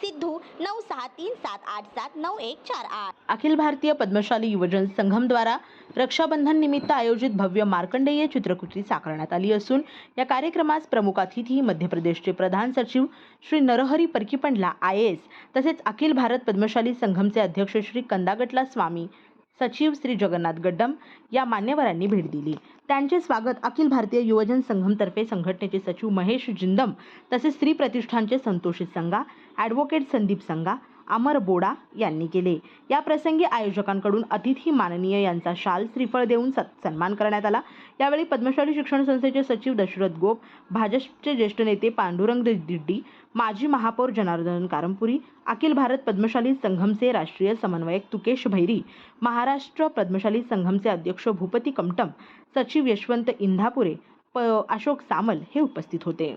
सिद्धू नऊ सहा तीन सात आठ सात नऊ एक चार आठ. अखिल भारतीय पद्मशाली युवजन संघमद्वारा रक्षाबंधन निमित्त आयोजित भव्य मार्कंडेय चित्रकृती साकारण्यात आली असून या कार्यक्रमास प्रमुख अतिथी मध्य प्रदेशचे प्रधान सचिव श्री नरहरी परकीपंडला आय एस तसेच अखिल भारत पद्मशाली संघमचे अध्यक्ष श्री कंदागटला स्वामी सचिव श्री जगन्नाथ गड्डम या मान्यवरांनी भेट दिली. त्यांचे स्वागत अखिल भारतीय युवजन संघमतर्फे संघटनेचे सचिव महेश जिंदम तसेच स्त्री प्रतिष्ठानचे संतोषी संघा ॲडव्होकेट संदीप संघा अमर बोडा यांनी केले. या प्रसंगी आयोजकांकडून अतिथी माननीय यांचा शाल श्रीफळ देऊन सन्मान करण्यात आला. यावेळी पद्मशाली शिक्षण संस्थेचे सचिव दशरथ गोप भाजपचे ज्येष्ठ नेते पांडुरंग दिड्डी माजी महापौर जनार्दन कारंपुरी अखिल भारत पद्मशाली संघमचे राष्ट्रीय समन्वयक तुकेश भैरी महाराष्ट्र पद्मशाली संघमचे अध्यक्ष भूपती कमटम सचिव यशवंत इंधापुरे प अशोक सामल हे उपस्थित होते.